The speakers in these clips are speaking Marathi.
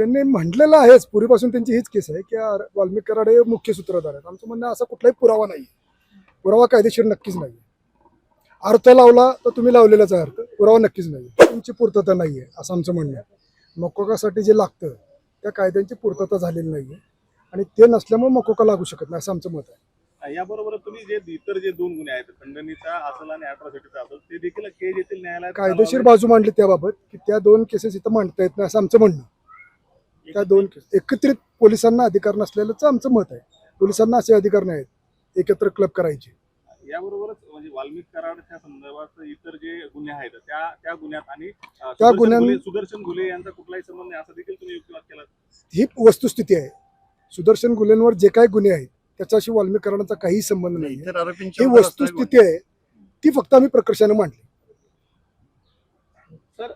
त्यांनी म्हटलेलं आहेच पूर्वीपासून त्यांची हीच केस आहे की वाल्मिक कराड हे मुख्य सूत्रधार आहेत. आमचं म्हणणं असा कुठलाही पुरावा नाही पुरावा कायदेशीर नक्कीच नाही अर्थ लावला तर तुम्ही लावलेलाच आहे अर्थ. पुरावा नक्कीच नाही तुमची पूर्तता नाही आहे असं आमचं म्हणणं आहे. मकोकासाठी जे लागतं त्या कायद्यांची पूर्तता झालेली नाही आहे आणि ते नसल्यामुळे मकोका लागू शकत नाही असं आमचं मत आहे. याबरोबर तुम्ही जे इतर जे दोन गुन्हे आहेत खंडणीचा असेल आणि अॅट्रॉसिटीचा असेल ते देखील केज येथील न्यायालयात कायदेशीर बाजू मांडली त्याबाबत की त्या दोन केसेस इथं मांडता येत नाही असं आमचं म्हणणं. त्या दोन केस एकत्रित पोलिसांना अधिकार नसलेलंच आमचं मत आहे. पोलिसांना असे अधिकार नाहीत. एकत्र क्लब करायचे. याबरोबरच म्हणजे वाल्मिक कराडच्या संदर्भात इतर जे गुन्हे आहेत त्या त्या गुन्ह्यात आणि त्या सुदर्शन घुले- सुदर्शन घुले यांचा कुठलाही संबंध नाही असं देखील तुम्ही युक्तिवाद केला. ही वस्तुस्थिती आहे. सुदर्शन गुन्ह्यांवर जे काही गुन्हे आहेत त्याच्याशी वाल्मीकरणाचा काही संबंध नाही ही वस्तुस्थिती आहे. ती फक्त आम्ही प्रकर्षाने मांडली. सर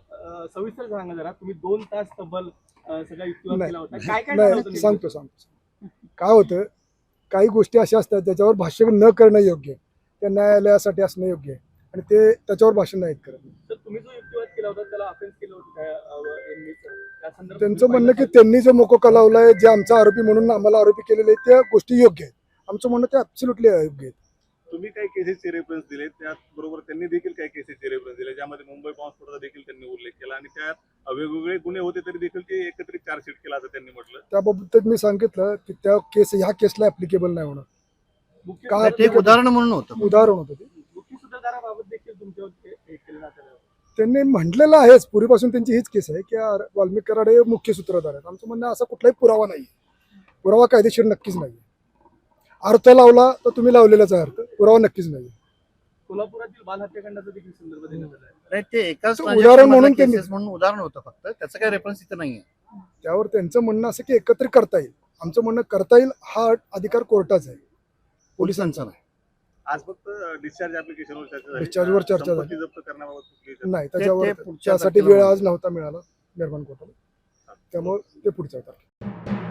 सविस्तर सांगा जरा तुम्ही दोन तास तब्बल सगळा युक्तिवाद नाही. केला होता. काय काय झालं होतं नाही? सांगतो सांगतो काय होतं काही गोष्टी अशा असतात ज्याच्यावर भाष्य न करणं योग्य आहे. त्या न्यायालयासाठी असणं योग्य आहे. आणि ते त्याच्यावर भाषण नाहीत करत. तर तुम्ही जो युक्तिवाद केला होता त्याला अफेन्स केलं होतं काय अ, यांनी? त्या संदर्भात त्यांचं तुम्ही म्हणणं की पाहिलं त्यांनी जो मोकोका लावलाय जे आमचा आरोपी म्हणून आम्हाला आरोपी केलेले आहेत त्या गोष्टी योग्य आहेत. आमचं म्हणणं ते ॲब्सोल्युटली अयोग्य आहेत. तुम्ही काही केसेसचे रेफरन्स दिले त्याचबरोबर त्यांनी देखील काही केसेसचे रेफरन्स दिले ज्यामध्ये मुंबई बॉम्बस्फोटाचा देखील त्यांनी उल्लेख केला. आणि त्यात वेगवेगळे गुन्हे होते तरी देखील ते एकत्रित चार्जशीट केला असं त्यांनी म्हटलं. त्याबाबत मी सांगितलं की त्या केस ह्या केसला ऍप्लिकेबल नाही होणार. मुख्य का- ते एक उदाहरण म्हणून होतं. उदाहरण होतं ते. मुख्य सूत्रधाराबाबत देखील तुमच्यावर हे केलं जातं त्यांनी म्हटलेलं आहेच पूर्वीपासून त्यांची हीच केस आहे की आर- वाल्मिक कराड हे मुख्य सूत्रधार आहेत. आमचं म्हणणं असा कुठलाही पुरावा नाही पुरावा कायदेशीर नक्कीच नाही अर्थ लावला तर तुम्ही लावलेलाच आहे अर्थ. पुरावा नक्कीच नाही कोल्हापुरातील बाल हत्याकांडाचा देखील संदर्भ देण्यात आला आहे. नाही ते एकाच तो उदाहरण म्हणून cases त्यांनी- म्हणून उदाहरण होतं फक्त. त्याचं काही रेफरन्स इथं नाहीये. त्यावर त्यांचं म्हणणं असं की एकत्रित करता येईल. आमचं म्हणणं करता येईल हा अधिकार कोर्टाचा आहे. पोलिसांचा नाही. आज फक्त डिस्चार्ज ऍप्लिकेशनवर चर्चा झाली. Discharge वर चर्चा झाली. संपत्ती जप्त करण्याबाबत कुठली चर्चा? नाही त्याच्यावर ते पुढच्या त्यासाठी तारखेला वेळ आज नव्हता मिळाला निर्माण कोर्टाला. त्यामुळे ते पुढच्या तारखेला.